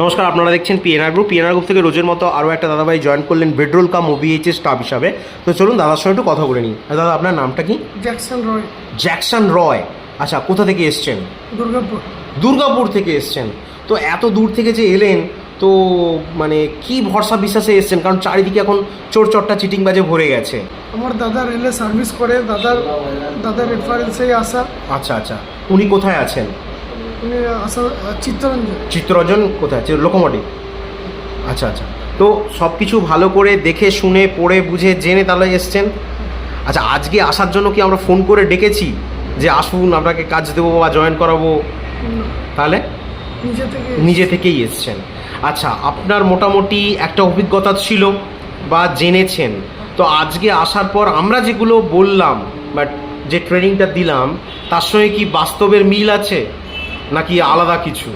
নমস্কার আপনারা দেখছেন পিএনআর গ্রুপ পিএনআর গ্রুপ থেকে রোজের মতো আরও একটা দাদাভাই জয়েন করলেন বেডরোল কাম ওবিএইচএস স্টাফ হিসাবে। তো চলুন দাদার সঙ্গে একটু কথা বলে নিই। দাদা আপনার নামটা কি? জ্যাকসন রয় জ্যাকসন রয় আচ্ছা কোথা থেকে এসছেন? দুর্গাপুর। দুর্গাপুর থেকে এসছেন। তো এত দূর থেকে যে এলেন তো মানে কি ভরসা বিশ্বাসে এসছেন? কারণ চারিদিকে এখন চোর চট্টা চিটিং বাজে ভরে গেছে। আমার দাদা রেলে সার্ভিস করে দাদার দাদার রেফারেন্সেই আসা। আচ্ছা আচ্ছা। উনি কোথায় আছেন? চিত্তরঞ্জন। চিত্তরঞ্জন কোথায়? আছে লোকোমোটিভ আচ্ছা আচ্ছা। তো সব কিছু ভালো করে দেখে শুনে পড়ে বুঝে জেনে তাহলে এসছেন? আচ্ছা আজকে আসার জন্য কি আমরা ফোন করে ডেকেছি যে আসুন আপনাকে কাজ দেবো বা জয়েন করাবো? তাহলে? নিজে থেকে নিজে থেকেই এসছেন। আচ্ছা আপনার মোটামুটি একটা অভিজ্ঞতা ছিল বা জেনেছেন। তো আজকে আসার পর আমরা যেগুলো বললাম বাট যে ট্রেনিংটা দিলাম তার সঙ্গে কি বাস্তবের মিল আছে? নাকি আলাদা কিছু?